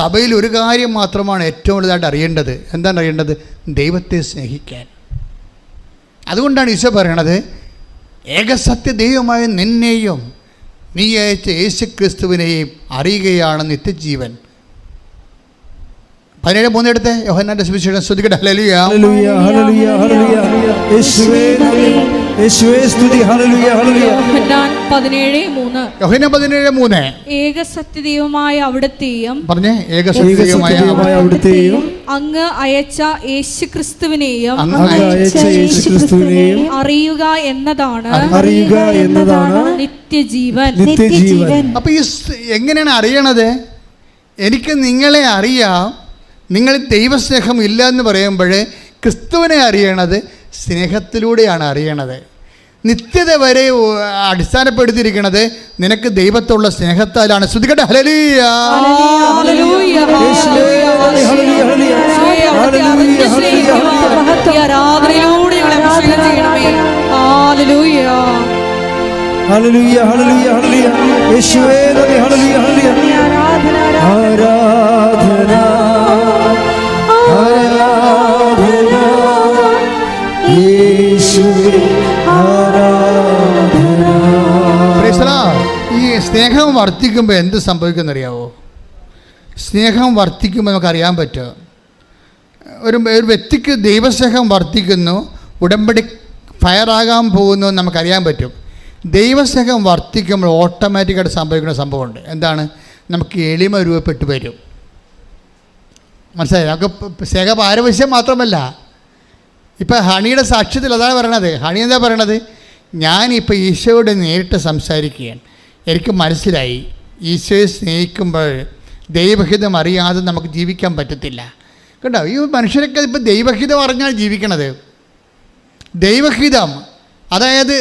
സഭയിൽ ഒരു കാര്യം മാത്രമാണ് ഏറ്റവും വലുതായിട്ട് അറിയേണ്ടത്. എന്താണ് അറിയേണ്ടത്? ദൈവത്തെ സ്നേഹിക്കാൻ. അതുകൊണ്ടാണ് ഈശോ പറയണത് ഏകസത്യ ദൈവമായ നിന്നെയും നീ അയച്ച യേശു ക്രിസ്തുവിനെയും അറിയുകയാണ് നിത്യജീവൻ. പതിനേഴ് മൂന്നെടുത്ത് യോഹന്നാന്റെ സുവിശേഷം. ശ്രദ്ധിക്കട്ടെ ഹല്ലേലൂയ. യേശുവേ നന്ദി യേശുവേ സ്തുതി. Hallelujah hallelujah. യോഹന്നാൻ പതിനേഴ് മൂന്ന്. യോഹന്ന പതിനേഴ് മൂന്ന്. ഏക സത്യദൈവമായ അവിടത്തെയും പറഞ്ഞേ ഏകസത്യ ദൈവമായ ഏകസത്യമായ അവിടുത്തെയും അങ്ങ് അയച്ച യേശു ക്രിസ്തുവിനെയും അങ്ങ് അയച്ച യേശുക്രിസ്തുവിനെയും അറിയുക എന്നതാണ് അറിയുക എന്നതാണ് നിത്യജീവൻ. നിത്യജീവൻ. അപ്പോൾ ഈ എങ്ങനെയാണ് അറിയണത്? എനിക്ക് നിങ്ങളെ അറിയാം. നിങ്ങൾ ദൈവസ്നേഹം ഇല്ല എന്ന് പറയുമ്പോൾ ക്രിസ്തുവിനെ അറിയണത് സ്നേഹത്തിലൂടെയാണ് അറിയണത്. നിത്യത വരെ അടിസ്ഥാനപ്പെടുത്തിയിരിക്കുന്നത് നിനക്ക് ദൈവത്തുള്ള സ്നേഹത്താലാണ് ശ്രുതികട്ട ഹലലിയ ഹല്ലേലൂയ, യേശുവേ നന്ദി സ്നേഹം വർദ്ധിക്കുമ്പോൾ എന്ത് സംഭവിക്കുമെന്ന് സംഭവിക്കുമെന്നറിയാവോ? സ്നേഹം വർദ്ധിക്കുമ്പോൾ നമുക്കറിയാൻ പറ്റുക. ഒരു ഒരു വ്യക്തിക്ക് ദൈവസ്നേഹം വർദ്ധിക്കുന്നു ഉടമ്പടി ഫയറാകാൻ പോകുന്നു നമുക്കറിയാൻ പറ്റും. ദൈവസ്നേഹം വർദ്ധിക്കുമ്പോൾ ഓട്ടോമാറ്റിക്കായിട്ട് സംഭവിക്കുന്ന സംഭവമുണ്ട്. എന്താണ്? നമുക്ക് എളിമ രൂപപ്പെട്ട് വരും. മനസ്സിലായി? നമുക്ക് സ്നേഹ പാരവശ്യം മാത്രമല്ല. ഇപ്പം ഹണിയുടെ സാക്ഷ്യത്തിൽ അതാണ് പറയണത്. ഹണി എന്താ പറയണത്? ഞാനിപ്പോൾ ഈശോയോട് നേരിട്ട് സംസാരിക്കുകയാണ്. എനിക്ക് മനസ്സിലായി. ഈശോയെ സ്നേഹിക്കുമ്പോൾ ദൈവഹിതം അറിയാതെ നമുക്ക് ജീവിക്കാൻ പറ്റത്തില്ല. കേട്ടോ ഈ മനുഷ്യരൊക്കെ ഇപ്പോൾ ദൈവഹിതം അറിഞ്ഞാണ് ജീവിക്കണത്. ദൈവഹിതം അതായത്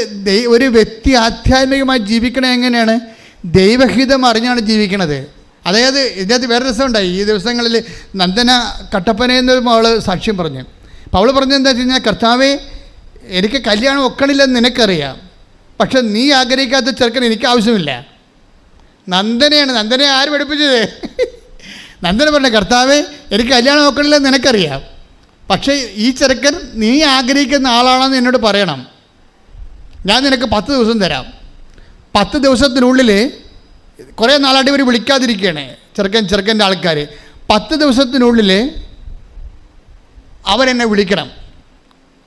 ഒരു വ്യക്തി ആധ്യാത്മികമായി ജീവിക്കണത് എങ്ങനെയാണ്? ദൈവഹിതം അറിഞ്ഞാണ് ജീവിക്കണത്. അതായത് ഇതിനകത്ത് വേറെ രസമുണ്ടായി ഈ ദിവസങ്ങളിൽ നന്ദന കട്ടപ്പന എന്നൊരു മകൾ സാക്ഷ്യം പറഞ്ഞു. അപ്പോൾ അവൾ പറഞ്ഞത് എന്താ വെച്ച് കഴിഞ്ഞാൽ കർത്താവേ എനിക്ക് കല്യാണം ഒക്കണില്ലെന്ന് നിനക്കറിയാം. പക്ഷെ നീ ആഗ്രഹിക്കാത്ത ചെറുക്കൻ എനിക്ക് ആവശ്യമില്ല. നന്ദനയാണ്. നന്ദനെ ആര് പഠിപ്പിച്ചത്? നന്ദന പറഞ്ഞ കർത്താവ് എനിക്ക് കല്യാണം നോക്കണില്ലെന്ന് നിനക്കറിയാം. പക്ഷേ ഈ ചെറുക്കൻ നീ ആഗ്രഹിക്കുന്ന ആളാണെന്ന് എന്നോട് പറയണം. ഞാൻ നിനക്ക് പത്ത് ദിവസം തരാം. പത്ത് ദിവസത്തിനുള്ളിൽ കുറേ നാളായിട്ട് ഇവർ വിളിക്കാതിരിക്കുകയാണ് ചെറുക്കൻ ചെറുക്കന്റെ ആൾക്കാർ പത്ത് ദിവസത്തിനുള്ളിൽ അവരെന്നെ വിളിക്കണം.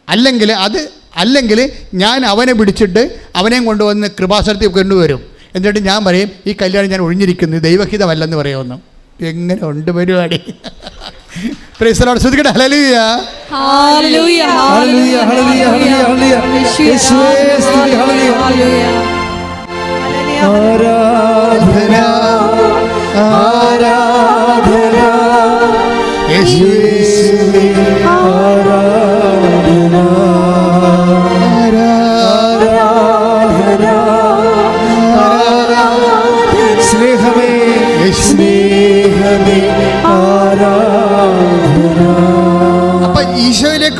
അല്ലെങ്കിൽ അത് അല്ലെങ്കിൽ ഞാൻ അവനെ പിടിച്ചിട്ട് അവനെയും കൊണ്ടുവന്ന് കൃപാസനത്തിൽ കൊണ്ടുവരും. എന്നിട്ട് ഞാൻ പറയും ഈ കല്യാണം ഞാൻ ഒഴിഞ്ഞിരിക്കുന്നു ഇത് ദൈവഹിതമല്ലെന്ന് പറയുമെന്ന് എങ്ങനെ ഉണ്ട് പരിപാടി? ശ്രദ്ധിക്കട്ടെ. ഹലലിയ. ആരാധന ആരാധന. യേശുവേ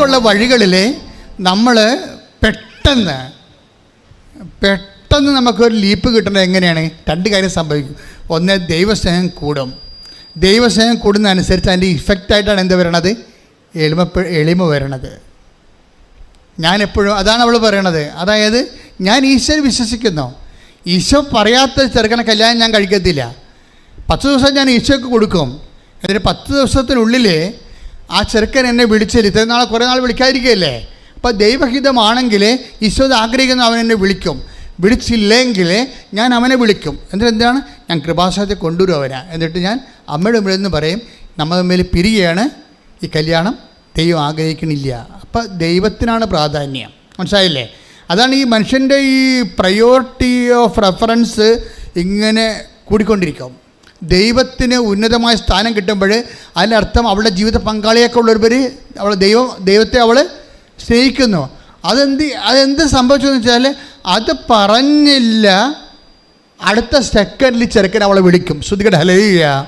ഈശോയിലേക്കുള്ള വഴികളിൽ നമ്മൾ പെട്ടെന്ന് പെട്ടെന്ന് നമുക്കൊരു ലീപ്പ് കിട്ടുന്നത് എങ്ങനെയാണ്? രണ്ട് കാര്യം സംഭവിക്കും. ഒന്ന് ദൈവസ്നേഹം കൂടും. ദൈവസ്നേഹം കൂടുന്നതനുസരിച്ച് അതിന്റെ ഇഫക്റ്റായിട്ടാണ് എന്ത് വരണത്? എളിമ എളിമ വരണത്. ഞാൻ എപ്പോഴും അതാണ് അവൾ പറയണത്. അതായത് ഞാൻ ഈശോയിൽ വിശ്വസിക്കുന്നു. ഈശോ പറയാത്ത ചെറുക്കനെ കല്യാണം ഞാൻ കഴിക്കത്തില്ല. പത്ത് ദിവസം ഞാൻ ഈശോയ്ക്ക് കൊടുക്കും. എന്നിട്ട് പത്ത് ദിവസത്തിനുള്ളിൽ ആ ചെറുക്കൻ എന്നെ വിളിച്ചില്ല ഇത്രയും നാളെ കുറേ നാൾ വിളിക്കാതിരിക്കുകയല്ലേ? അപ്പോൾ ദൈവഹിതമാണെങ്കിൽ ഈശോ ആഗ്രഹിക്കുന്ന അവൻ എന്നെ വിളിക്കും. വിളിച്ചില്ലെങ്കിൽ ഞാൻ അവനെ വിളിക്കും. എന്നിട്ട് എന്താണ്? ഞാൻ കൃപാശ്രയത്തെ കൊണ്ടുവരും അവനെ. എന്നിട്ട് ഞാൻ അമ്മയുടെ മുമ്പിൽ പറയും നമ്മൾ തമ്മിൽ പിരികയാണ് ഈ കല്യാണം ദൈവം ആഗ്രഹിക്കണില്ല അപ്പം ദൈവത്തിനാണ് പ്രാധാന്യം. മനസ്സിലായില്ലേ? അതാണ് ഈ മനുഷ്യന്റെ ഈ പ്രയോറിറ്റി ഓഫ് റെഫറൻസ് ഇങ്ങനെ കൂടിക്കൊണ്ടിരിക്കും. ദൈവത്തിന് ഉന്നതമായ സ്ഥാനം കിട്ടുമ്പോൾ അതിനർത്ഥം അവളുടെ ജീവിത പങ്കാളിയൊക്കെ ഉള്ളവർ അവൾ ദൈവം ദൈവത്തെ അവൾ സ്നേഹിക്കുന്നു. അതെന്ത് അതെന്ത് സംഭവിച്ചതെന്ന് വെച്ചാൽ അത് പറഞ്ഞില്ല. അടുത്ത സെക്കൻഡിൽ ചെറുക്കൻ അവളെ വിളിക്കും. ശ്രുതികട ഹലയ്യ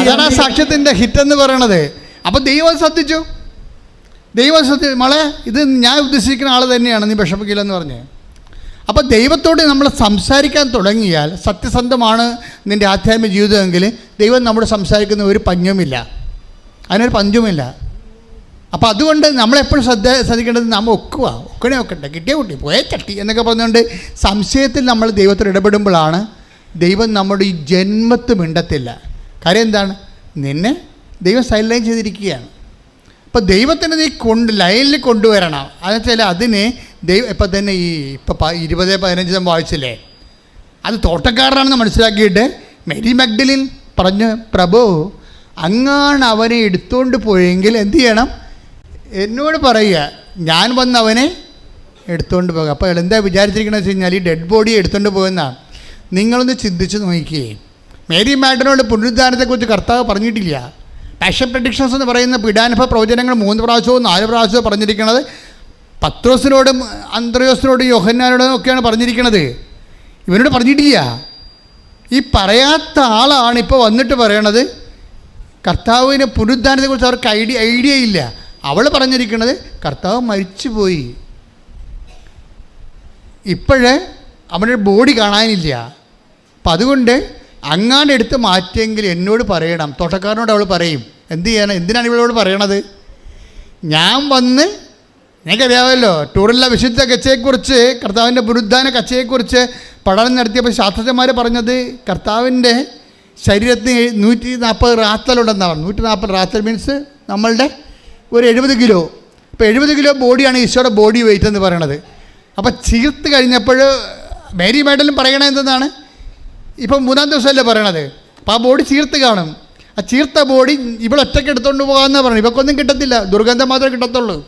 അതാണ് സാക്ഷ്യത്തിന്റെ ഹിറ്റ് എന്ന് പറയണത്. അപ്പം ദൈവം ശ്രദ്ധിച്ചു. ദൈവം ശ്രദ്ധിച്ചു. മോളെ ഇത് ഞാൻ ഉദ്ദേശിക്കുന്ന ആൾ തന്നെയാണ്. നീ വിഷമിക്കില്ലെന്ന് പറഞ്ഞ്. അപ്പോൾ ദൈവത്തോട് നമ്മൾ സംസാരിക്കാൻ തുടങ്ങിയാൽ സത്യസന്ധമാണ് നിന്റെ ആധ്യാത്മിക ജീവിതമെങ്കിൽ ദൈവം നമ്മോട് സംസാരിക്കുന്ന ഒരു പഞ്ഞുമില്ല. അതിനൊരു പഞ്ചുമില്ല. അപ്പോൾ അതുകൊണ്ട് നമ്മളെപ്പോഴും ശ്രദ്ധ ശ്രദ്ധിക്കേണ്ടത് നമ്മൾ ഒക്കുക ഒക്കണേ ഒക്കട്ടെ. കിട്ടിയ കുട്ടി പോയേ ചട്ടി എന്നൊക്കെ പറഞ്ഞുകൊണ്ട് സംശയത്തിൽ നമ്മൾ ദൈവത്തോട് ഇടപെടുമ്പോഴാണ് ദൈവം നമ്മുടെ ഈ ജന്മത്ത് മിണ്ടത്തില്ല. കാര്യം എന്താണ്? നിന്നെ ദൈവം സൈലൈൻ ലൈൻ ചെയ്തിരിക്കുകയാണ്. അപ്പോൾ ദൈവത്തിനെ നീ കൊണ്ട് ലൈനിൽ കൊണ്ടുവരണം. അതെന്ന് വെച്ചാൽ അതിന് ദൈവം ഇപ്പം തന്നെ ഈ ഇപ്പം ഇരുപത് പതിനഞ്ച് വായിച്ചില്ലേ? അത് തോട്ടക്കാരനാണെന്ന് മനസ്സിലാക്കിയിട്ട് മെരി മഗ്ഡലിൻ പറഞ്ഞു പ്രഭു അങ്ങാണ് അവനെ എടുത്തുകൊണ്ട് പോയെങ്കിൽ എന്തു ചെയ്യണം? എന്നോട് പറയുക ഞാൻ വന്ന് അവനെ എടുത്തുകൊണ്ട് പോകുക അപ്പോൾ എന്താ വിചാരിച്ചിരിക്കണമെന്ന് വെച്ച് കഴിഞ്ഞാൽ ഈ ഡെഡ് ബോഡി എടുത്തുകൊണ്ട് പോകുന്നതാണ് നിങ്ങളൊന്ന് ചിന്തിച്ച് നോക്കിയേ. മേരി മാഡനോട് പുനരുദ്ധാനത്തെക്കുറിച്ച് കർത്താവ് പറഞ്ഞിട്ടില്ല. പാഷൻ പ്രഡിക്ഷൻസ് എന്ന് പറയുന്ന പീഡാനുഭവ പ്രവചനങ്ങൾ മൂന്ന് പ്രാവശ്യവും നാല് പ്രാവശ്യവും പറഞ്ഞിരിക്കുന്നത്. പത്രോസിനോടും അന്ത്രയോസിനോടും യോഹന്നാനോടും ഒക്കെയാണ് പറഞ്ഞിരിക്കുന്നത്. ഇവനോട് പറഞ്ഞിട്ടില്ല. ഈ പറയാത്ത ആളാണ് ഇപ്പോൾ വന്നിട്ട് പറയണത്. കർത്താവിന് പുനരുദ്ധാനത്തെക്കുറിച്ച് അവർക്ക് ഐഡിയ ഐഡിയ ഇല്ല. അവൾ പറഞ്ഞിരിക്കുന്നത് കർത്താവ് മരിച്ചുപോയി. ഇപ്പോഴേ അവന്റെ ബോഡി കാണാനില്ല. അപ്പം അതുകൊണ്ട് അങ്ങാണ്ട് എടുത്ത് മാറ്റിയെങ്കിൽ എന്നോട് പറയണം. തോട്ടക്കാരനോട് അവൾ പറയും. എന്ത് ചെയ്യണം എന്തിനാണ് ഇവളോട് പറയണത്? ഞാൻ വന്ന് നിങ്ങൾക്കറിയാമല്ലോ ടൂറിലെ വിശുദ്ധ കച്ചയെക്കുറിച്ച് കർത്താവിന്റെ പുരുദ്ധാന കച്ചയെക്കുറിച്ച് പഠനം നടത്തിയപ്പോൾ ശാസ്ത്രജ്ഞന്മാർ പറഞ്ഞത് കർത്താവിന്റെ ശരീരത്തിന് നൂറ്റി നാൽപ്പത് റാത്തലുണ്ടെന്നാണ് നൂറ്റി നാൽപ്പത് റാത്തൽ മീൻസ് നമ്മളുടെ ഒരു എഴുപത് കിലോ. ഇപ്പോൾ എഴുപത് കിലോ ബോഡിയാണ് ഈശോയുടെ ബോഡി വെയിറ്റ് എന്ന് പറയണത്. അപ്പോൾ ചീർത്ത് കഴിഞ്ഞപ്പോൾ മേരി മേഡലും പറയണത് എന്തെന്നാണ്? ഇപ്പം മൂന്നാം ദിവസമല്ലേ പറയണത്? അപ്പോൾ ആ ബോഡി ചീർത്ത് കാണും. ആ ചീർത്ത ബോഡി ഇവളൊറ്റയ്ക്ക് എടുത്തുകൊണ്ട് പോകാമെന്നാണ് പറഞ്ഞു ഇവക്കൊന്നും കിട്ടത്തില്ല. ദുർഗന്ധം മാത്രമേ കിട്ടത്തുള്ളൂ.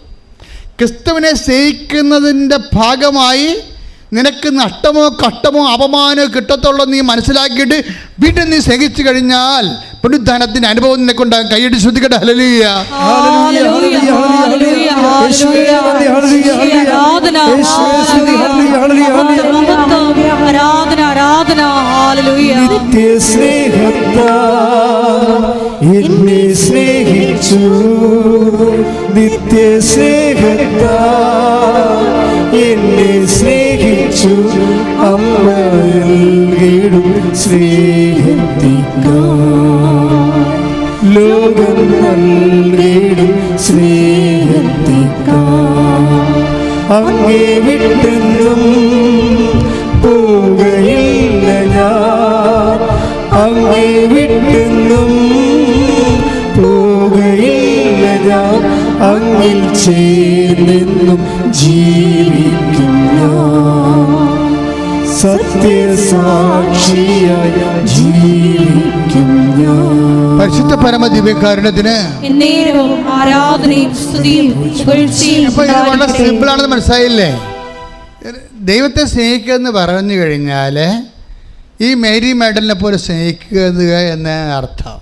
ക്രിസ്തുവിനെ സ്നേഹിക്കുന്നതിന്റെ ഭാഗമായി നിനക്ക് നഷ്ടമോ കഷ്ടമോ അപമാനമോ കിട്ടത്തുള്ളൂ നീ മനസ്സിലാക്കിയിട്ട് വീട്ടിൽ നീ സ്നേഹിച്ചു കഴിഞ്ഞാൽ പുനരുദ്ധാനത്തിന്റെ അനുഭവം നിനക്കുണ്ട് കൈയടി ശ്രദ്ധിക്കട്ടെ. ഹലലിയ എന്നെ സ്നേഹിച്ചു നിത്യസ്നേഹത്താ എന്നെ സ്നേഹിച്ചു അമ്മ നൽകിടും സ്നേഹത്തിക്കാ ലോകം നൽകിടും സ്നേഹത്തിക്കാ അങ്ങേ വിട്ടെന്നും പോകയില്ല ഞാൻ അങ്ങേ വിട്ടെന്നും പോകയില്ല ഞാൻ അങ്ങിൽ ചേർന്നെന്നും ജീവിക്കും ഞാൻ സത്യസാക്ഷിയായി ജീവിക്കും പരിശുദ്ധ പരമ ദിവ്യകാരുണ്യത്തിന് വളരെ സിമ്പിൾ ആണെന്ന് മനസ്സിലായില്ലേ? ദൈവത്തെ സ്നേഹിക്കുക എന്ന് പറഞ്ഞു കഴിഞ്ഞാൽ ഈ മേരി മേഡലിനെ പോലെ സ്നേഹിക്കുക എന്ന അർത്ഥം.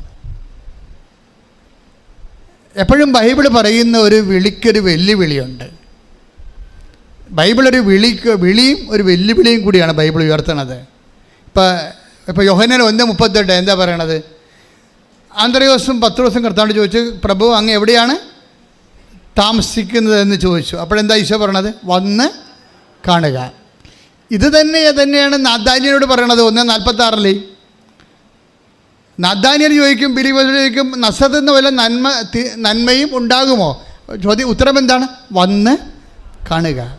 എപ്പോഴും ബൈബിൾ പറയുന്ന ഒരു വിളിക്കൊരു വെല്ലുവിളിയുണ്ട്. ബൈബിൾ ഒരു വിളിക്ക് വിളിയും ഒരു വെല്ലുവിളിയും കൂടിയാണ് ബൈബിൾ ഉയർത്തണത് ഇപ്പം ഇപ്പോൾ യോഹനൽ ഒന്ന് മുപ്പത്തെട്ട് എന്താ പറയണത്? ആന്തരയോസും പത്ത് ദിവസം കർത്താണ്ട് ചോദിച്ചു പ്രഭു അങ്ങ് എവിടെയാണ് താമസിക്കുന്നത് എന്ന് ചോദിച്ചു. അപ്പോഴെന്താ ഈശോ പറയണത്? വന്ന് കാണുക. ഇത് തന്നെ തന്നെയാണ് നാദാനിയനോട് പറയണത് ഒന്ന് നാൽപ്പത്താറിൽ നാദാന്യൻ ചോദിക്കും ബിലീവേഴ്സ് ചോദിക്കും നസത്ത് എന്ന വല്ല നന്മ നന്മയും ഉണ്ടാകുമോ? ചോദ്യം ഉത്തരം എന്താണ്? വന്ന് കാണുക.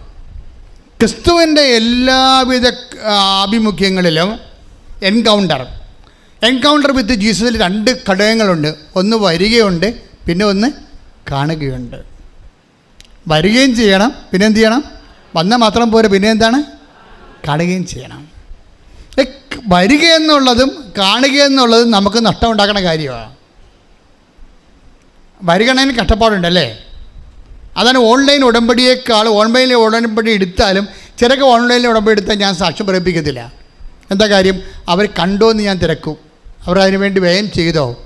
ക്രിസ്തുവിന്റെ എല്ലാവിധ ആഭിമുഖ്യങ്ങളിലും എൻകൗണ്ടർ. എൻകൗണ്ടർ വിത്ത് ജീസസിൽ രണ്ട് ഘടകങ്ങളുണ്ട്. ഒന്ന് വരികയുണ്ട് പിന്നെ ഒന്ന് കാണുകയുണ്ട്. വരികയും ചെയ്യണം പിന്നെ എന്ത് ചെയ്യണം? വന്നാൽ മാത്രം പോരെ പിന്നെ എന്താണ്? കാണുകയും ചെയ്യണം. വരിക എന്നുള്ളതും കാണുക എന്നുള്ളതും നമുക്ക് നഷ്ടം ഉണ്ടാക്കുന്ന കാര്യമാണ് വരികണേന് കഷ്ടപ്പാടുണ്ടല്ലേ അതാണ് ഓൺലൈൻ ഉടമ്പടിയേക്കാൾ ഓൺലൈനിൽ ഉടമ്പടി എടുത്താലും ചിലക്ക് ഓൺലൈനിൽ ഉടമ്പടി എടുത്താൽ ഞാൻ സാക്ഷ്യം പറയിപ്പിക്കത്തില്ല എന്താ കാര്യം? അവർ കണ്ടോ എന്ന് ഞാൻ തിരക്കും. അവർ അതിനുവേണ്ടി വ്യയം ചെയ്തോ?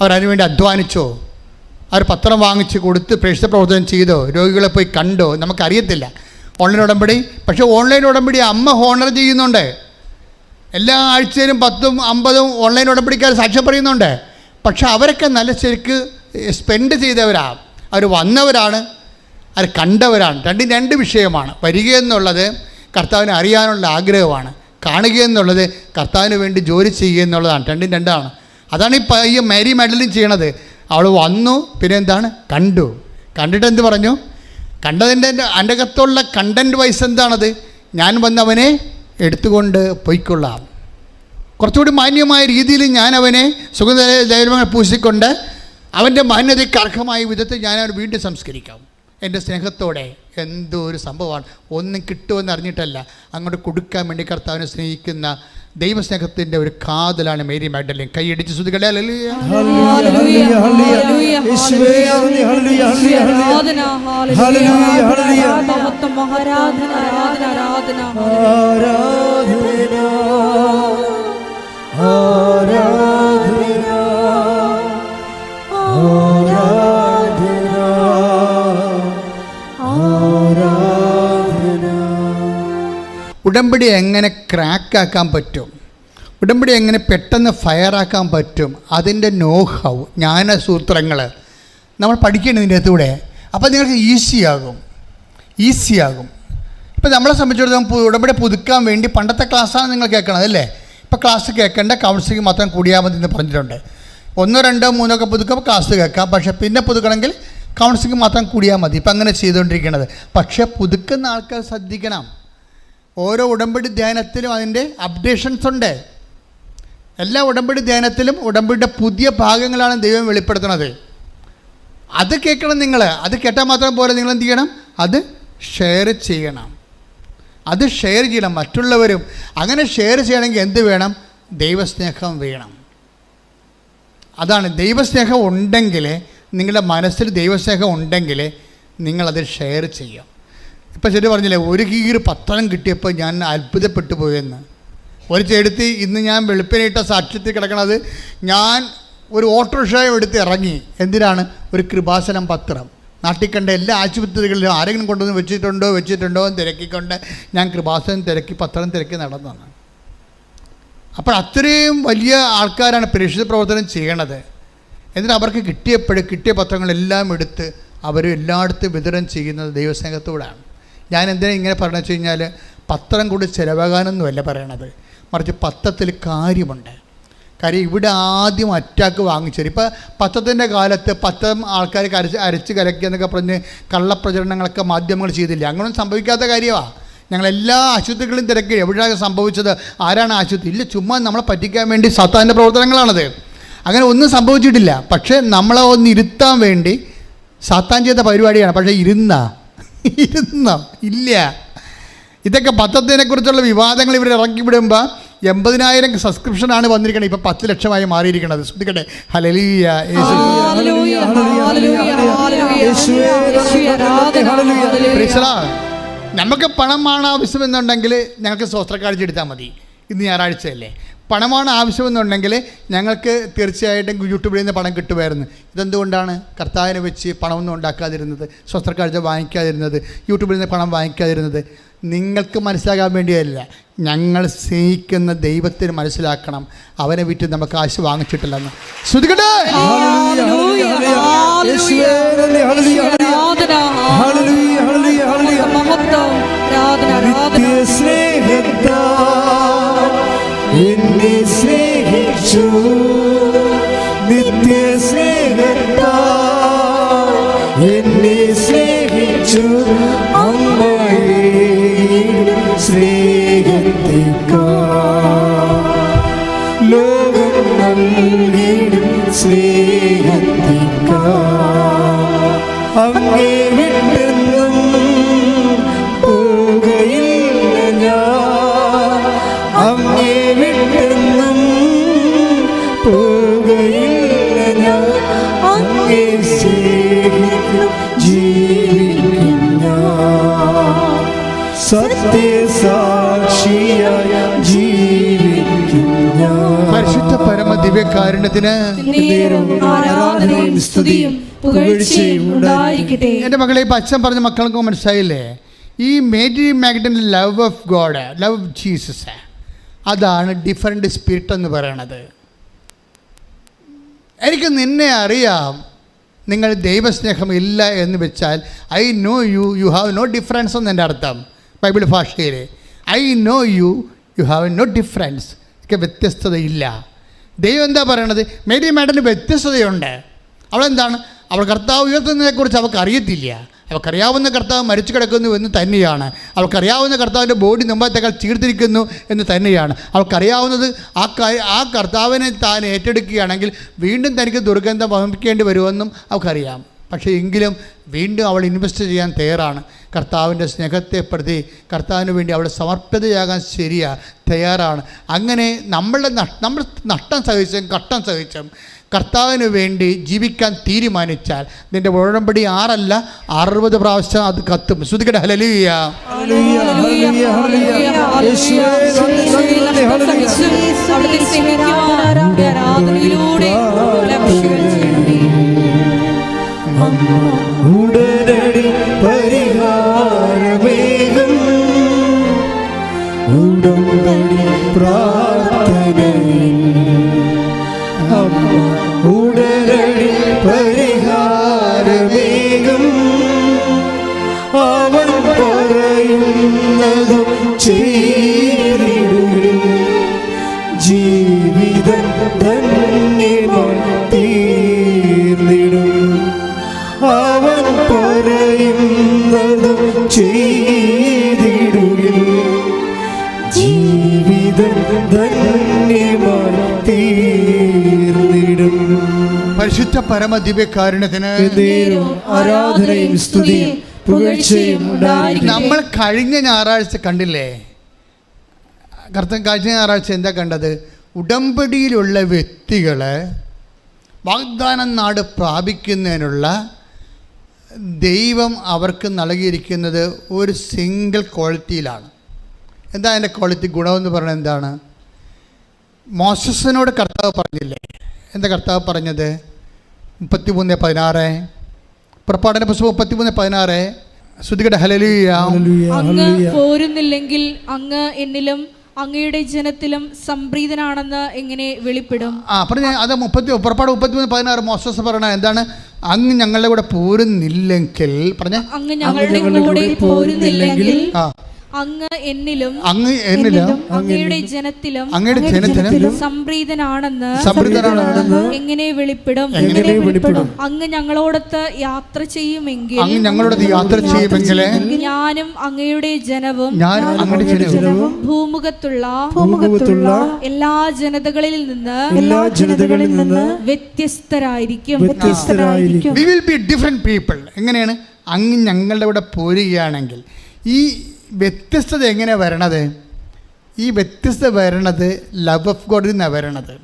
അവർ അതിനുവേണ്ടി അധ്വാനിച്ചോ? അവർ പത്രം വാങ്ങിച്ച് കൊടുത്ത് പ്രേക്ഷിത പ്രവർത്തനം ചെയ്തോ? രോഗികളെ പോയി കണ്ടോ? നമുക്കറിയത്തില്ല. ഓൺലൈൻ ഉടമ്പടി? പക്ഷേ ഓൺലൈൻ ഉടമ്പടി അമ്മ ഹോണർ ചെയ്യുന്നുണ്ട്. എല്ലാ ആഴ്ചയിലും പത്തും അമ്പതും ഓൺലൈൻ ഉടമ്പടിക്കാർ സാക്ഷ്യം പറയുന്നുണ്ട്. പക്ഷേ അവരൊക്കെ നല്ല ശരിക്ക് സ്പെൻഡ് ചെയ്തവരാണ് അവർ വന്നവരാണ്. അവർ കണ്ടവരാണ്. രണ്ടും രണ്ട് വിഷയമാണ്. വരിക എന്നുള്ളത് കർത്താവിനെ അറിയാനുള്ള ആഗ്രഹമാണ്. കാണുക എന്നുള്ളത് കർത്താവിന് വേണ്ടി ജോലി ചെയ്യുക എന്നുള്ളതാണ്. രണ്ടും രണ്ടാണ്. അതാണ് ഈ പയ്യ മേരി മെഡലിൻ ചെയ്യണത്. അവൾ വന്നു പിന്നെ എന്താണ്? കണ്ടു. കണ്ടിട്ട് എന്ത് പറഞ്ഞു? കണ്ടതിന്റെ എന്റെ അകത്തുള്ള കണ്ടന്റ് വൈസ് എന്താണത്? ഞാൻ വന്നവനെ എടുത്തുകൊണ്ട് പൊയ്ക്കൊള്ളാം. കുറച്ചുകൂടി മാന്യമായ രീതിയിൽ ഞാൻ അവനെ സുഗന്ധ പൂശിക്കൊണ്ട് അവന്റെ മാന്യതയ്ക്ക് അർഹമായ വിധത്തിൽ ഞാൻ വീണ്ടും സംസ്കരിക്കാം. എന്റെ സ്നേഹത്തോടെ. എന്തോ ഒരു സംഭവമാണ്. ഒന്നും കിട്ടുമെന്ന് അറിഞ്ഞിട്ടല്ല. അങ്ങോട്ട് കൊടുക്കാൻ വേണ്ടി കർത്താവിനെ സ്നേഹിക്കുന്ന ദൈവസ്നേഹത്തിന്റെ ഒരു കാതലാണ് മേരി മാഡലിൻ കൈയടിച്ച് ശ്രുതികളെ ആരാധന ആരാധന യേശുവേ, ഉടമ്പടി എങ്ങനെ ക്രാക്കാക്കാൻ പറ്റും? ഉടമ്പടി എങ്ങനെ പെട്ടെന്ന് ഫയറാക്കാൻ പറ്റും? അതിന്റെ നോഹൗ ജ്ഞാനസൂത്രങ്ങൾ നമ്മൾ പഠിക്കേണ്ട ഇതിന്റെ അകത്തൂടെ. അപ്പോൾ നിങ്ങൾക്ക് ഈസിയാകും ഈസിയാകും ഇപ്പം നമ്മളെ സംബന്ധിച്ചിടത്തോളം ഉടമ്പടി പുതുക്കാൻ വേണ്ടി പണ്ടത്തെ ക്ലാസ്സാണ് നിങ്ങൾ കേൾക്കണത് അല്ലേ? ഇപ്പോൾ ക്ലാസ് കേൾക്കേണ്ട കൗൺസിലിംഗ് മാത്രം കൂടിയാൽ മതി എന്ന് പറഞ്ഞിട്ടുണ്ട്. ഒന്നോ രണ്ടോ മൂന്നോ ഒക്കെ പുതുക്കുമ്പോൾ ക്ലാസ് കേൾക്കാം. പക്ഷേ പിന്നെ പുതുക്കണമെങ്കിൽ കൗൺസിലിംഗ് മാത്രം കൂടിയാൽ മതി. ഇപ്പം അങ്ങനെ ചെയ്തുകൊണ്ടിരിക്കണത്. പക്ഷേ പുതുക്കുന്ന ആൾക്കാർ ശ്രദ്ധിക്കണം. ഓരോ ഉടമ്പടി ധ്യാനത്തിലും അതിന്റെ അപ്ഡേഷൻസ് ഉണ്ട്. എല്ലാ ഉടമ്പടി ധ്യാനത്തിലും ഉടമ്പടിയുടെ പുതിയ ഭാഗങ്ങളാണ് ദൈവം വെളിപ്പെടുത്തുന്നത്. അത് കേൾക്കണം നിങ്ങൾ. അത് കേട്ടാൽ മാത്രം പോലെ നിങ്ങൾ എന്ത് ചെയ്യണം? അത് ഷെയർ ചെയ്യണം. അത് ഷെയർ ചെയ്യണം. മറ്റുള്ളവരും അങ്ങനെ ഷെയർ ചെയ്യണമെങ്കിൽ എന്ത് വേണം? ദൈവസ്നേഹം വേണം. അതാണ് ദൈവസ്നേഹം ഉണ്ടെങ്കിൽ നിങ്ങളുടെ മനസ്സിൽ ദൈവസ്നേഹം ഉണ്ടെങ്കിൽ നിങ്ങളത് ഷെയർ ചെയ്യാം. ഇപ്പം ശരി പറഞ്ഞില്ലേ ഒരു കീറ് പത്രം കിട്ടിയപ്പോൾ ഞാൻ അത്ഭുതപ്പെട്ടു പോയെന്ന്. ഒരു ചെടുത്തി ഇന്ന് ഞാൻ വെളുപ്പിനിട്ട സാക്ഷ്യത്തിൽ കിടക്കണത് ഞാൻ ഒരു ഓട്ടോറിക്ഷയും എടുത്ത് ഇറങ്ങി. എന്തിനാണ്? ഒരു കൃപാസനം പത്രം. നാട്ടിൽ കണ്ട എല്ലാ ആശുപത്രികളിലും ആരെങ്കിലും കൊണ്ടുവന്ന് വെച്ചിട്ടുണ്ടോ വെച്ചിട്ടുണ്ടോ എന്ന് തിരക്കിക്കൊണ്ട് ഞാൻ കൃപാസനം തിരക്കി പത്രം തിരക്കി നടന്നതാണ്. അപ്പോൾ അത്രയും വലിയ ആൾക്കാരാണ് പരിശുദ്ധ പ്രവർത്തനം ചെയ്യണത്. എന്നിട്ട് അവർക്ക് കിട്ടിയപ്പോഴും കിട്ടിയ പത്രങ്ങളെല്ലാം എടുത്ത് അവർ എല്ലായിടത്തും വിതരണം ചെയ്യുന്നത് ദൈവസ്നേഹത്തോടാണ്. ഞാൻ എന്തിനാ ഇങ്ങനെ പറഞ്ഞു വെച്ച് കഴിഞ്ഞാൽ പത്രം കൂടി ചിലവാകാനൊന്നുമല്ല പറയണത്. മറിച്ച് പത്രത്തിൽ കാര്യമുണ്ട്. കാര്യം ഇവിടെ ആദ്യം അറ്റാക്ക് വാങ്ങിച്ചത്. ഇപ്പോൾ പത്രത്തിന്റെ കാലത്ത് പത്രം ആൾക്കാർ കരച്ച് അരച്ച് കലക്കി എന്നൊക്കെ പറഞ്ഞ് കള്ളപ്രചരണങ്ങളൊക്കെ മാധ്യമങ്ങൾ ചെയ്തില്ല. അങ്ങനൊന്നും സംഭവിക്കാത്ത കാര്യമാണ് ഞങ്ങളെല്ലാ ആശുപത്രികളും തിരക്കി. എവിടെയാണ് സംഭവിച്ചത്? ആരാണ് ആശുപത്രി? ഇല്ല ചുമ്മാ നമ്മളെ പറ്റിക്കാൻ വേണ്ടി സത്താന്റെ പ്രവർത്തനങ്ങളാണത്. അങ്ങനെ ഒന്നും സംഭവിച്ചിട്ടില്ല. പക്ഷേ നമ്മളെ ഒന്ന് ഇരുത്താൻ വേണ്ടി സാത്താൻ ചെയ്ത പരിപാടിയാണ്. പക്ഷേ ഇരുന്ന. ഇരുന്ന? ഇല്ല. ഇതൊക്കെ പത്രത്തിനെ കുറിച്ചുള്ള വിവാദങ്ങൾ ഇവർ ഇറക്കി വിടുമ്പോൾ എൺപതിനായിരം സബ്സ്ക്രിപ്ഷനാണ് വന്നിരിക്കുന്നത് ഇപ്പം പത്ത് ലക്ഷമായി മാറിയിരിക്കുന്നത് ശ്രദ്ധിക്കട്ടെ. ഹലലിയ നമുക്ക് പണം നമുക്ക് പണമാണ് ആവശ്യമെന്നുണ്ടെങ്കിൽ ഞങ്ങൾക്ക് സ്വസ്ത്രക്കാഴ്ച എടുത്താൽ മതി. ഇന്ന് ഞായറാഴ്ചയല്ലേ. പണമാണ് ആവശ്യമെന്നുണ്ടെങ്കിൽ ഞങ്ങൾക്ക് തീർച്ചയായിട്ടും യൂട്യൂബിൽ നിന്ന് പണം കിട്ടുമായിരുന്നു. ഇതെന്തുകൊണ്ടാണ് കർത്താവിനെ വെച്ച് പണമൊന്നും ഉണ്ടാക്കാതിരുന്നത്? സ്വസ്ത്രക്കാഴ്ച വാങ്ങിക്കാതിരുന്നത്? യൂട്യൂബിൽ നിന്ന് പണം വാങ്ങിക്കാതിരുന്നത്? നിങ്ങൾക്ക് മനസ്സിലാകാൻ വേണ്ടിയല്ല. ഞങ്ങൾ സ്നേഹിക്കുന്ന ദൈവത്തിന് മനസ്സിലാക്കണം. അവനെ വിറ്റ് നമുക്ക് കാശ് വാങ്ങിച്ചിട്ടില്ലെന്ന്. ശ്രുതികട്ടെ ഹല്ലേലൂയ. യേശുവേ, നന്ദി, ഹല്ലേലൂയ, ഹല്ലേലൂയ. ആരാധന ഹല്ലേലൂയ, ഹല്ലേലൂയ, ഹല്ലേലൂയ. മഹത്വം ആരാധന. സ്നേഹിച്ചു അമ്മയെ സ്നേഹത്തിക്കാ ലോകം നൽകിയിടും സ്നേഹത്തിക്കാ അങ്ങേ സത്യസാക്ഷിയായ പരിശുദ്ധ പരമ ദിവ്യകാരുണ്യത്തിന് സ്തുതിയും പുകഴ്ചയും ഉണ്ടായിരിക്കട്ടെ. എന്റെ മകളെ ഇപ്പം അച്ഛൻ പറഞ്ഞ മക്കൾക്ക് മനസ്സിലായില്ലേ? ഈ Mary Magdalene love of God love Jesus. അതാണ് ഡിഫറെന്റ് സ്പിരിറ്റ് എന്ന് പറയണത്. എനിക്ക് നിന്നെ അറിയാം. നിങ്ങൾ ദൈവസ്നേഹം ഇല്ല എന്ന് വെച്ചാൽ I know you you have no difference എന്ന് എന്റെ അർത്ഥം ബൈബിൾ ഭാഷയിൽ I know you you have no difference വ്യത്യസ്തതയില്ല. ദൈവം എന്താ പറയണത്? മേരി മാഡന് വ്യത്യസ്തതയുണ്ട് അവളെന്താണ് അവൾ കർത്താവ് ഉയർത്തുന്നതിനെക്കുറിച്ച് അവൾക്ക് അറിയത്തില്ല. അവൾക്കറിയാവുന്ന കർത്താവ് മരിച്ചു കിടക്കുന്നു എന്ന് തന്നെയാണ്. അവൾക്കറിയാവുന്ന കർത്താവിന്റെ ബോഡി മുമ്പത്തേക്കാൾ ചീർത്തിരിക്കുന്നു എന്ന് തന്നെയാണ്. അവൾക്കറിയാവുന്നത് ആ ആ കർത്താവിനെ താൻ ഏറ്റെടുക്കുകയാണെങ്കിൽ വീണ്ടും തനിക്ക് ദുർഗന്ധം വമിക്കേണ്ടി വരുമെന്നും അവൾക്കറിയാം പക്ഷേ എങ്കിലും വീണ്ടും അവൾ ഇൻവെസ്റ്റ് ചെയ്യാൻ തയ്യാറാണ്. കർത്താവിന്റെ സ്നേഹത്തെ പ്രതി കർത്താവിന് വേണ്ടി അവൾ സമർപ്പിതയാകാൻ ശരിയാണ് തയ്യാറാണ്. അങ്ങനെ നമ്മളുടെ നമ്മൾ നഷ്ടം സഹിച്ചും കട്ടം സഹിച്ചും കർത്താവിന് വേണ്ടി ജീവിക്കാൻ തീരുമാനിച്ചാൽ നിന്റെ ഉടമ്പടി ആറല്ല അറുപത് പ്രാവശ്യം അത് കത്തും. ശ്രുതികട ഹലലിയ ഹല്ലേലൂയ, പരിശുദ്ധ പരമദിവ്യകാരുണ്യത്തിന് എന്നേരും ആരാധനയും സ്തുതിയും പുകഴ്ചയും നമ്മൾ കഴിഞ്ഞ ഞായറാഴ്ച കണ്ടില്ലേ? കർത്തൻ കഴിഞ്ഞ ഞായറാഴ്ച എന്താ കണ്ടത്? ഉടമ്പടിയിലുള്ള വ്യക്തികളെ വാഗ്ദാനം നാട് പ്രാപിക്കുന്നതിനുള്ള ദൈവം അവർക്ക് നൽകിയിരിക്കുന്നത് ഒരു സിംഗിൾ ക്വാളിറ്റിയിലാണ് എന്താ അതിന്റെ ക്വാളിറ്റി ഗുണമെന്ന് പറയുന്നത് എന്താണ്? മോസസിനോട് കർത്താവ് പറഞ്ഞില്ലേ? എന്താ കർത്താവ് പറഞ്ഞത്? മുപ്പത്തി മൂന്ന് പതിനാറ്. പുറപ്പാടിന്റെ പുസ്തകം മുപ്പത്തി മൂന്ന് പതിനാറ്. ശ്രുതികട ഹലലിയ ഹല്ലേലൂയ, അങ്ങ് പോരുന്നില്ലെങ്കിൽ അങ്ങ് എന്നിലും അങ്ങയുടെ ജനത്തിലും സംപ്രീതനാണെന്ന് എങ്ങനെ വെളിപ്പെടും? ആ പറഞ്ഞ അത് മുപ്പത്തി പുറപ്പാട് മുപ്പത്തി മൂന്ന് പതിനാറ് മോസസ് പറയണ എന്താണ്? അങ്ങ് ഞങ്ങളുടെ കൂടെ പോരുന്നില്ലെങ്കിൽ പറഞ്ഞ. അങ്ങ് ഞങ്ങളുടെ കൂടെ പോരുന്നില്ലെങ്കിൽ ആ. അങ്ങ് എന്നിലും അങ്ങ് എന്നിലും അങ്ങയുടെ ജനത്തിലും അങ്ങയുടെ ജനത്തിലും സംപ്രീതനാണെന്ന് സംപ്രീതനാണെന്ന് എങ്ങനെ വെളിപ്പെടും? എങ്ങനെ വെളിപ്പെടും? അങ്ങ് ഞങ്ങളോടൊത്ത് യാത്ര ചെയ്യുമെങ്കിൽ അങ്ങ് ഞങ്ങളോടൊത്ത് യാത്ര ചെയ്യുമെങ്കിൽ ഞാനും അങ്ങയുടെ ജനവും ഞാൻ അങ്ങയുടെ ജനവും ഭൂമുഖത്തുള്ള ഭൂമുഖത്തുള്ള എല്ലാ ജനതകളിൽ നിന്ന് എല്ലാ ജനതകളിൽ നിന്ന് വ്യത്യസ്തരായിരിക്കും. വ്യത്യസ്തരായിരിക്കും. We will be different people എങ്ങനെയാണ്? അങ്ങ് ഞങ്ങളുടെ കൂടെ പോരുകയാണെങ്കിൽ ഈ വ്യത്യസ്തത എങ്ങനെ വരണത്? ഈ വ്യത്യസ്തത വരണത് ലവ് ഓഫ് ഗോഡിൽ നിന്നാണ് വരണത്.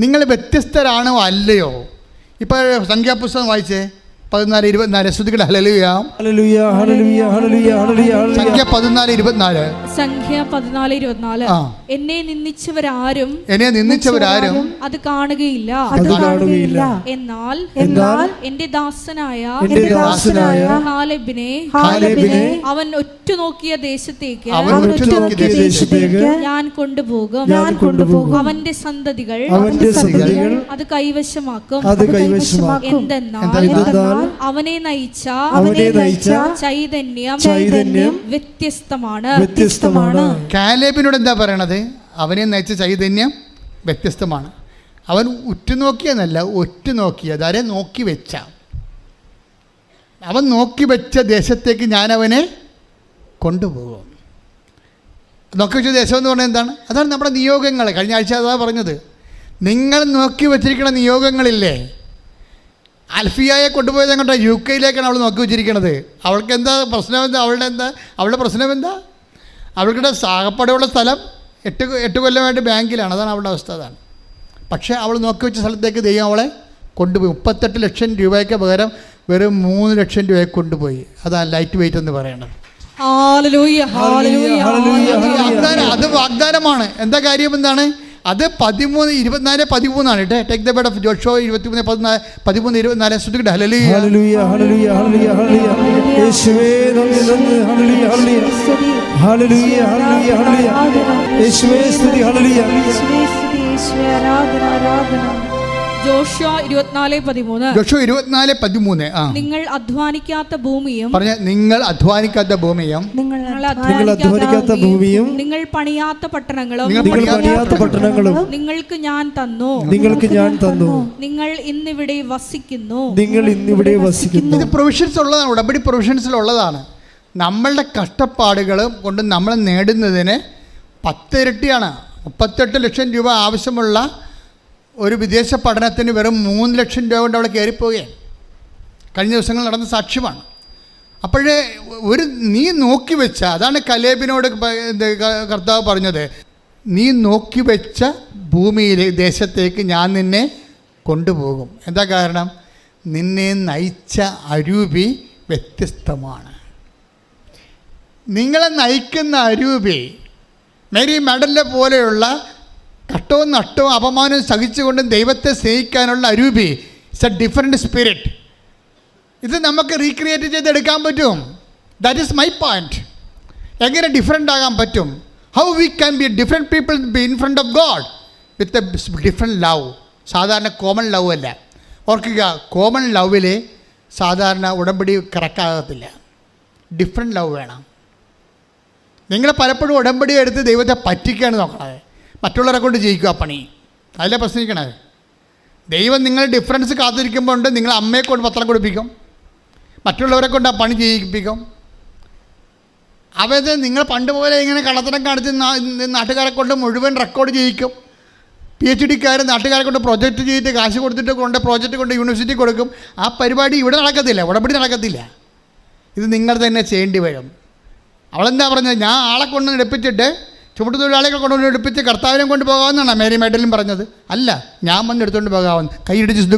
നിങ്ങൾ വ്യത്യസ്തരാണോ അല്ലയോ? ഇപ്പോൾ സംഖ്യാപുസ്തകം വായിച്ചേ. പതിനാല് ഇരുപത്തിനാല്. ശ്രുതികൾ ഹലലുയ ഹല്ലേലൂയ, ഹല്ലേലൂയ, ഹല്ലേലൂയ, ഹല്ലേലൂയ, ഹല്ലേലൂയ. സംഖ്യ പതിനാല് ഇരുപത്തിനാല്. സംഖ്യ പതിനാല് ഇരുപത്തിനാല്. എന്നെ നിന്ദിച്ചവരാരും എന്നെ നിന്ദിച്ചവരാരും അത് കാണുകയില്ല. അത് കാണുകയില്ല. എന്നാൽ എന്നാൽ എന്റെ ദാസനായ എന്റെ ദാസനായ ഹാലബിനെ ഹാലേബിനെ അവൻ ഒറ്റുനോക്കിയ ദേശത്തേക്ക് അവൻ ദേശത്തേക്ക് ഞാൻ കൊണ്ടുപോകും. ഞാൻ കൊണ്ടുപോകും. അവന്റെ സന്തതികൾ അവന്റെ സന്തതികൾ അത് കൈവശമാക്കും. അത് കൈവശമാക്കും. എന്തെന്നാൽ അവനെ നയിച്ച അവനെ നയിച്ച ചൈതന്യം ചൈതന്യം വ്യത്യസ്തമാണ്. വ്യത്യസ്തമാണ്. കാലേബിനോട് എന്താ പറയണത്? അവനെ നയിച്ച ചൈതന്യം വ്യത്യസ്തമാണ്. അവൻ ഉറ്റുനോക്കിയെന്നല്ല ഒറ്റുനോക്കിയത്. ആരെ നോക്കി വെച്ച. അവൻ നോക്കി വെച്ച ദേശത്തേക്ക് ഞാൻ അവനെ കൊണ്ടുപോകും. നോക്കി വെച്ച ദേശം എന്ന് പറഞ്ഞാൽ എന്താണ്? അതാണ് നമ്മുടെ നിയോഗങ്ങൾ. കഴിഞ്ഞ ആഴ്ച അതാ പറഞ്ഞത്. നിങ്ങൾ നോക്കി വെച്ചിരിക്കുന്ന നിയോഗങ്ങളില്ലേ? അൽഫിയായെ കൊണ്ടുപോയത് എങ്ങോട്ടാ? യു കെയിലേക്കാണ് അവൾ നോക്കി വെച്ചിരിക്കണത്. അവൾക്ക് എന്താ പ്രശ്നം എന്താ? അവളുടെ എന്താ? അവളുടെ പ്രശ്നം എന്താ? അവൾക്കിടെ സാകപ്പടെയുള്ള സ്ഥലം എട്ട് എട്ട് കൊല്ലമായിട്ട് ബാങ്കിലാണ്. അതാണ് അവളുടെ അവസ്ഥ അതാണ്. പക്ഷേ അവൾ നോക്കി വെച്ച സ്ഥലത്തേക്ക് ദൈവം അവളെ കൊണ്ടുപോയി. മുപ്പത്തെട്ട് ലക്ഷം രൂപയ്ക്ക് പകരം വെറും മൂന്ന് ലക്ഷം രൂപയ്ക്ക് കൊണ്ടുപോയി. അതാണ് ലൈറ്റ് വെയിറ്റ് എന്ന് അത് അത് വാഗ്ദാനമാണ്. എന്താ കാര്യം എന്താണ്? അത് പതിമൂന്ന് ഇരുപത്തിനാല് പതിമൂന്നാണ് കേട്ടോ. ടേക്ക് ദ ബെഡ് ഓഫ് ജോഷോ ഇരുപത്തിമൂന്ന് പതിനാല് പതിമൂന്ന് ഇരുപത്തിനാല്. ശ്രുതിയുടെ ഹലലി ഹല്ലേലൂയ, ഹല്ലേലൂയ, ഹല്ലേലൂയ, ഹല്ലേലൂയ. നിങ്ങൾ അധ്വാനിക്കാത്ത ഭൂമിയും പറഞ്ഞ നിങ്ങൾ അധ്വാനിക്കാത്ത ഭൂമിയും നിങ്ങൾ അധ്വാനിക്കാത്ത ഭൂമിയും നിങ്ങൾ പണിയാത്ത പട്ടണങ്ങളും നിങ്ങൾ നിങ്ങൾ പണിയാത്ത പട്ടണങ്ങളും നിങ്ങൾക്ക് ഞാൻ തന്നു. നിങ്ങൾക്ക് ഞാൻ തന്നു. നിങ്ങൾ ഇന്നിവിടെ വസിക്കുന്നു. നിങ്ങൾ ഇന്നിവിടെ വസിക്കുന്നു. ഇത് പ്രൊവിഷൻസ് ഉള്ളതാണ് ഉടമ്പടി പ്രൊവിഷൻസിലുള്ളതാണ് നമ്മളുടെ കഷ്ടപ്പാടുകൾ കൊണ്ട് നമ്മൾ നേടുന്നതിന് പത്തിരട്ടിയാണ് മുപ്പത്തെട്ട് ലക്ഷം രൂപ ആവശ്യമുള്ള ഒരു വിദേശ പഠനത്തിന് വെറും മൂന്ന് ലക്ഷം രൂപ കൊണ്ട് അവിടെ കയറിപ്പോവുകയാണ്. കഴിഞ്ഞ ദിവസങ്ങൾ നടന്ന സാക്ഷ്യമാണ്. അപ്പോഴേ ഒരു നീ നോക്കി വെച്ച അതാണ് കലേബിനോട് കർത്താവ് പറഞ്ഞത് നീ നോക്കി വെച്ച ഭൂമിയിലെ ദേശത്തേക്ക് ഞാൻ നിന്നെ കൊണ്ടുപോകും. എന്താ കാരണം? നിന്നെ നയിച്ച അരൂപി വ്യത്യസ്തമാണ്. നിങ്ങളെ നയിക്കുന്ന അരൂപി മേരി മെഡലിനെ പോലെയുള്ള കട്ടവും നട്ടവും അപമാനവും സഹിച്ചുകൊണ്ട് ദൈവത്തെ സ്നേഹിക്കാനുള്ള അരൂപി. ഇറ്റ്സ് എ ഡിഫറെന്റ് സ്പിരിറ്റ് ഇത് നമുക്ക് റീക്രിയേറ്റ് ചെയ്തെടുക്കാൻ പറ്റും. ദാറ്റ് ഈസ് മൈ പോയിന്റ് എങ്ങനെ ഡിഫറെന്റ് ആകാൻ പറ്റും? How we can be different people be in front of God with a different love സാധാരണ കോമൺ ലവ് അല്ല. ഓർക്കുക കോമൺ ലവിൽ സാധാരണ ഉടമ്പടി കറക്റ്റാകത്തില്ല ഡിഫറെന്റ് ലവ് വേണം. നിങ്ങൾ പലപ്പോഴും ഉടമ്പടി എടുത്ത് ദൈവത്തെ പറ്റിക്കാണ് നോക്കണത് മറ്റുള്ളവരെ കൊണ്ട് ജയിക്കുക പണി. അതിലെ പ്രശ്നിക്കണേ? ദൈവം നിങ്ങൾ ഡിഫറൻസ് കാത്തിരിക്കുമ്പോൾ ഉണ്ട് നിങ്ങൾ അമ്മയെ കൊണ്ട് പത്രം കൊടുപ്പിക്കും. മറ്റുള്ളവരെ കൊണ്ട് ആ പണി ചെയ്യിപ്പിക്കും. അവത് നിങ്ങൾ പണ്ട് പോലെ ഇങ്ങനെ കള്ളത്തരം കാണിച്ച് നാട്ടുകാരെ കൊണ്ട് മുഴുവൻ റെക്കോർഡ് ചെയ്യിക്കും പി എച്ച് ഡിക്കാർ നാട്ടുകാരെ കൊണ്ട് പ്രൊജക്റ്റ് ചെയ്തിട്ട് കാശ് കൊടുത്തിട്ട് കൊണ്ട് പ്രോജക്റ്റ് കൊണ്ട് യൂണിവേഴ്സിറ്റി കൊടുക്കും. ആ പരിപാടി ഇവിടെ നടക്കത്തില്ല ഉടമ്പടി നടക്കത്തില്ല. ഇത് നിങ്ങൾ തന്നെ ചെയ്യേണ്ടി വരും. അവളെന്താ പറഞ്ഞത്? ഞാൻ ആളെ കൊണ്ട് എടുപ്പിച്ചിട്ട് ചുമട്ട് തൊഴിലാളികളെ കൊണ്ടുവന്ന് എടുപ്പിച്ച് കർത്താവിനെ കൊണ്ടുപോകാമെന്നാണ് മേരി മേഡലും പറഞ്ഞത്. അല്ല ഞാൻ വന്ന് എടുത്തുകൊണ്ട് പോകാമെന്ന് കൈയിടിച്ച് ശുദ്ധ